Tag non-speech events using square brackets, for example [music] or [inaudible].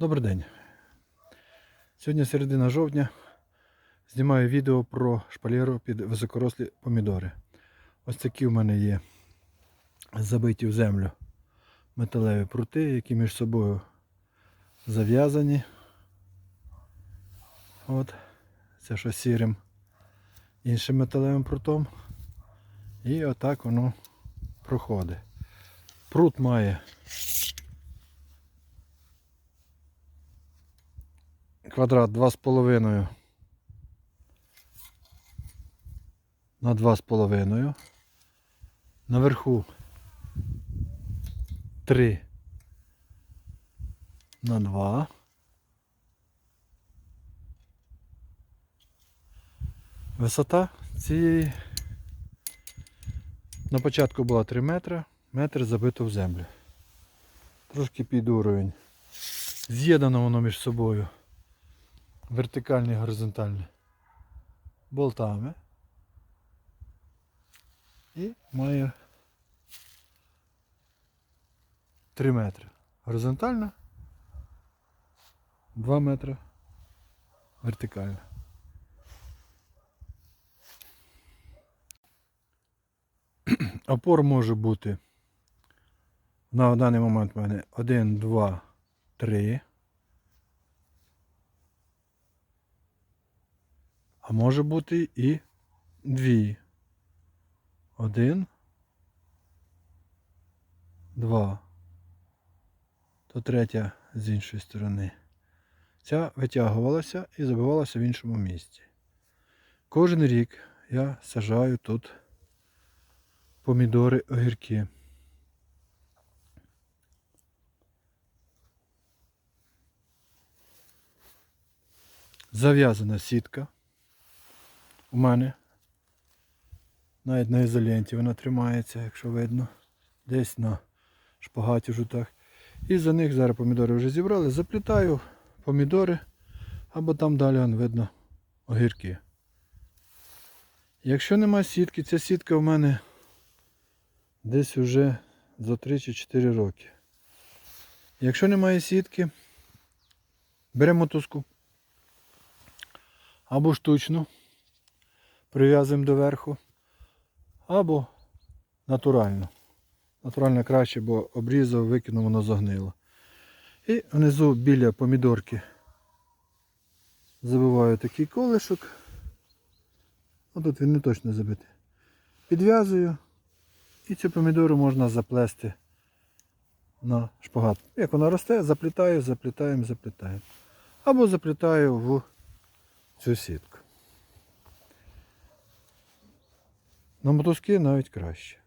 Добрий день. Сьогодні середина жовтня. Знімаю відео про шпалеру під високорослі помідори. Ось такі в мене є забиті в землю металеві прути, які між собою зав'язані. От. Це що сірим іншим металевим прутом. І отак воно проходить. Прут має квадрат 2,5 на 2,5. Наверху 3 на 2. Висота цієї на початку була 3 метри, метр забито в землю. Трошки під уровень. З'єднано воно між собою вертикальні горизонтальні болтами. І має 3 метри. Горизонтальна, 2 метри вертикальна. [clears throat] Опор може бути на даний момент у мене 1, 2, 3. А може бути і дві. Один. Два. То третя з іншої сторони. Ця витягувалася і забивалася в іншому місці. Кожен рік я сажаю тут помідори огірки. Зав'язана сітка у мене. Навіть на ізоленті вона тримається, якщо видно. Десь на шпагаті жутах. І за них зараз помідори вже зібрали. Заплітаю помідори, або там далі видно огірки. Якщо нема сітки, ця сітка в мене десь вже за 3 чи 4 роки. Якщо немає сітки, беремо мотузку або штучну прив'язуємо до верху, або натурально. Натурально краще, бо обрізав, викинув, воно загнило. І внизу біля помідорки забиваю такий колишок. А тут він не точно забитий. Підв'язую і цю помідору можна заплести на шпагат. Як вона росте, заплітаю, заплітаємо, заплітаємо. Або заплітаю в цю сітку. На мотузки навіть краще.